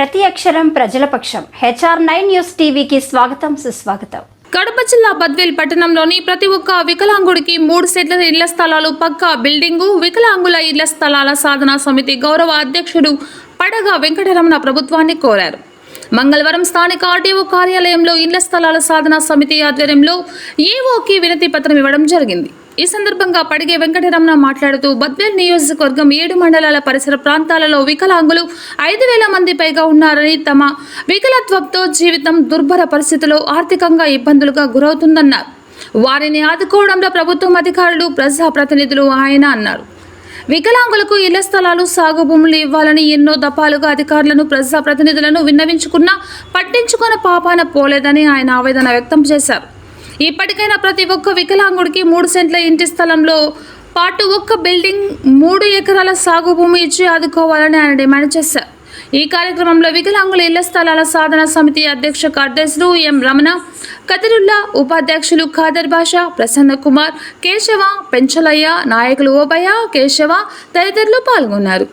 ప్రతి అక్షరం ప్రజల పక్షం. హెచ్ఆర్ నైన్ న్యూస్ టీవీకి స్వాగతం సుస్వాగతం. కడప జిల్లా బద్వేల్ పట్టణంలోని ప్రతి ఒక్క వికలాంగుడికి మూడు సెట్ల ఇళ్ళ స్థలాలు పక్కా బిల్డింగు వికలాంగుల ఇళ్ళ స్థలాల సాధనా సమితి గౌరవ అధ్యక్షుడు పడగ వెంకటరమణ ప్రభుత్వాన్ని కోరారు. మంగళవారం స్థానిక ఆర్టీఓ కార్యాలయంలో ఇళ్ళ స్థలాల సాధనా సమితి ఆధ్వర్యంలో ఏఓకి వినతి పత్రం ఇవ్వడం జరిగింది. ఈ సందర్భంగా పడిగే వెంకటరమణ మాట్లాడుతూ బద్వేల్ నియోజకవర్గం ఏడు మండలాల పరిసర ప్రాంతాలలో వికలాంగులు ఐదు వేల మంది పైగా ఉన్నారని తమ వికలత్వంతో జీవితం దుర్భర పరిస్థితుల్లో ఆర్థికంగా ఇబ్బందులుగా గురవుతుందన్నారు. వారిని ఆదుకోవడంలో ప్రభుత్వం అధికారులు ప్రజాప్రతినిధులు ఆయన అన్నారు. వికలాంగులకు ఇళ్ళ స్థలాలు సాగు భూములు ఇవ్వాలని ఎన్నో దఫాలుగా అధికారులను ప్రజాప్రతినిధులను విన్నవించుకున్నా పట్టించుకున్న పాపాన పోలేదని ఆయన ఆవేదన వ్యక్తం చేశారు. ఇప్పటికైనా ప్రతి ఒక్క వికలాంగుడికి మూడు సెంట్ల ఇంటి స్థలంలో పాటు ఒక్క బిల్డింగ్ మూడు ఎకరాల సాగు భూమి ఇచ్చి ఆదుకోవాలని ఆయన డిమాండ్ చేశారు. ఈ కార్యక్రమంలో వికలాంగుల ఇళ్ళ స్థలాల సాధన సమితి అధ్యక్ష కార్యదర్శులు ఎం రమణ కదిరుల్లా ఉపాధ్యక్షులు ఖాదర్ బాషా ప్రసన్న కుమార్ కేశవ పెంచలయ్య నాయకులు ఓబయ్య కేశవ తదితరులు పాల్గొన్నారు.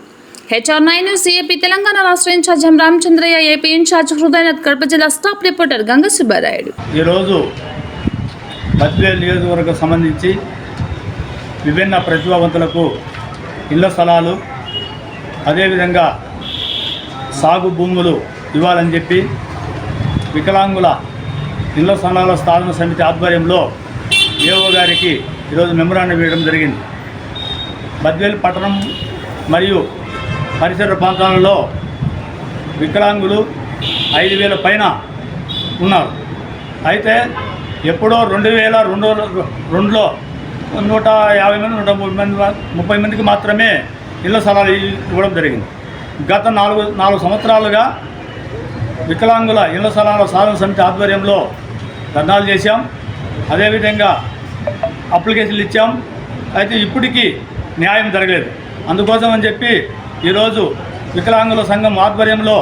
హెచ్ఆర్ నైన్ సిఏపి తెలంగాణ రాష్ట్ర in charge M Ramachandraiah AP in charge Hridayanath Kadapa జిల్లా స్టాఫ్ రిపోర్టర్ గంగ సుబ్బారాయుడు. ఈరోజు బద్వేల్ నియోజకవర్గం సంబంధించి విభిన్న ప్రతిభావంతులకు ఇళ్ళ స్థలాలు అదేవిధంగా సాగు భూములు ఇవ్వాలని చెప్పి వికలాంగుల ఇళ్ళ స్థలాల స్థాపన సమితి ఆధ్వర్యంలో ఏఓ గారికి ఈరోజు మెమరాండం వేయడం జరిగింది. బద్వేల్ పట్టణం మరియు పరిసర ప్రాంతాలలో వికలాంగులు ఐదు వేల పైన ఉన్నారు. అయితే ఎప్పుడో రెండు వేల రెండు రెండులో నూట యాభై మంది నూట ముప్పై మంది ముప్పై మందికి మాత్రమే ఇళ్ళ స్థలాలు ఇవ్వడం జరిగింది. గత నాలుగు నాలుగు సంవత్సరాలుగా వికలాంగుల ఇళ్ళ స్థలాల సాధన సమితి ఆధ్వర్యంలో ధర్నాలు చేశాం. అదేవిధంగా అప్లికేషన్లు ఇచ్చాం. అయితే ఇప్పటికీ న్యాయం జరగలేదు. అందుకోసం అని చెప్పి ఈరోజు వికలాంగుల సంఘం ఆధ్వర్యంలో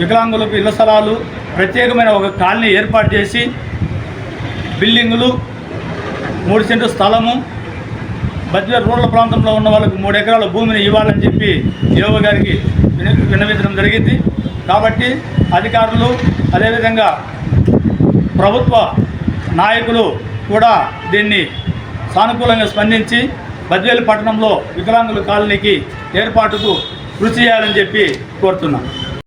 వికలాంగులకు ఇళ్ళ స్థలాలు ప్రత్యేకమైన ఒక కాలనీ ఏర్పాటు చేసి బిల్డింగులు మూడు సెంటు స్థలము మధ్య రూరల్ ప్రాంతంలో ఉన్న వాళ్ళకు మూడు ఎకరాల భూమిని ఇవ్వాలని చెప్పి యోగ గారికి విన్నవించడం జరిగింది. కాబట్టి అధికారులు అదేవిధంగా ప్రభుత్వ నాయకులు కూడా దీన్ని సానుకూలంగా స్పందించి బద్వేలు పట్టణంలో వికలాంగుల కాలనీకి ఏర్పాటుకు కృషి చేయాలని చెప్పి కోరుతున్నాను